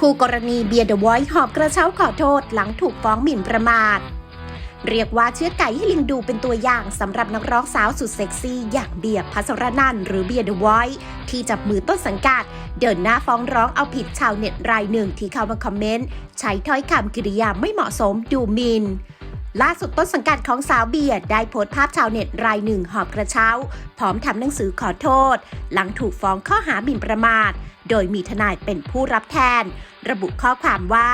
คู่กรณีเบียร์เดอะไวท์หอบกระเช้าขอโทษหลังถูกฟ้องหมิ่นประมาท เรียกว่าเชื้อไก่ให้ลิงดูเป็นตัวอย่างสำหรับนักร้องสาวสุดเซ็กซี่ อย่างเบียร์พัสรนันหรือเบียร์เดอะไวท์ที่จับมือต้นสังกัด เดินหน้าฟ้องร้องเอาผิดชาวเน็ตรายหนึ่งที่เข้ามาคอมเมนต์ ใช้ถ้อยคำกริยาไม่เหมาะสมดูหมิ่น ล่าสุดต้นสังกัดของสาวเบียร์ได้โพสต์ภาพชาวเน็ตรายหนึ่งหอบกระเช้า พร้อมทำหนังสือขอโทษ หลังถูกฟ้องข้อหาหมิ่นประมาท โดยมีทนายเป็นผู้รับแทน ระบุข้อความว่า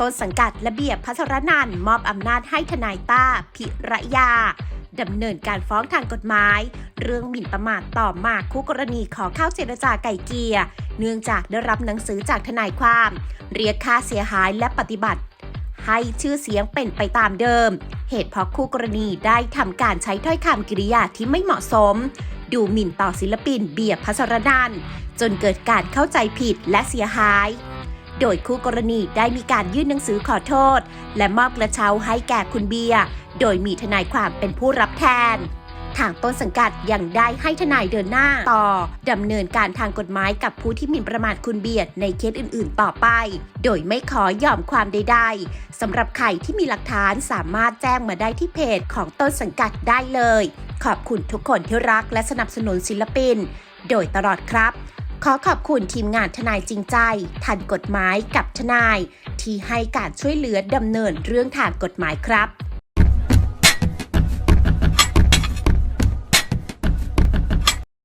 ต้นสังกัดและเบียบพัชรนันมอบอำนาจให้ทนายต้าพิระยาดำเนินการฟ้องทางกฎหมาย เรื่องหมิ่นประมาทต่อมาคู่กรณีขอเข้าเจรจาไก่เกียเนื่องจากได้รับหนังสือจากทนายความ เรียกค่าเสียหายและปฏิบัติ ให้ชื่อเสียงเป็นไปตามเดิม เหตุเพราะคู่กรณีได้ทำการใช้ถ้อยคำกริยาที่ไม่เหมาะสม ดูหมิ่นต่อศิลปินเบียร์พัสรนันจนเกิดการเข้าใจผิดและเสียหาย โดยคู่กรณีได้มีการยื่นหนังสือขอโทษ และมอบกระเช้าให้แก่คุณเบียร์ โดยมีทนายความเป็นผู้รับแทน ทางต้นสังกัดยังได้ให้ทนายเดินหน้าต่อดำเนินการทางกฎหมายกับผู้ที่หมิ่นประมาทคุณเบียร์ในเคสอื่น ๆ ต่อไป โดยไม่ขอยอมความใด ๆสำหรับใครที่มีหลักฐานสามารถแจ้งมาได้ที่เพจของต้นสังกัดได้เลย ขอบคุณทุกคนที่รักและสนับสนุนศิลปิน โดยตลอดครับ ขอขอบคุณทีมงานทนายจริงใจ ทันกฎหมายกับทนาย ที่ให้การช่วยเหลือดำเนินเรื่องทางกฎหมายครับ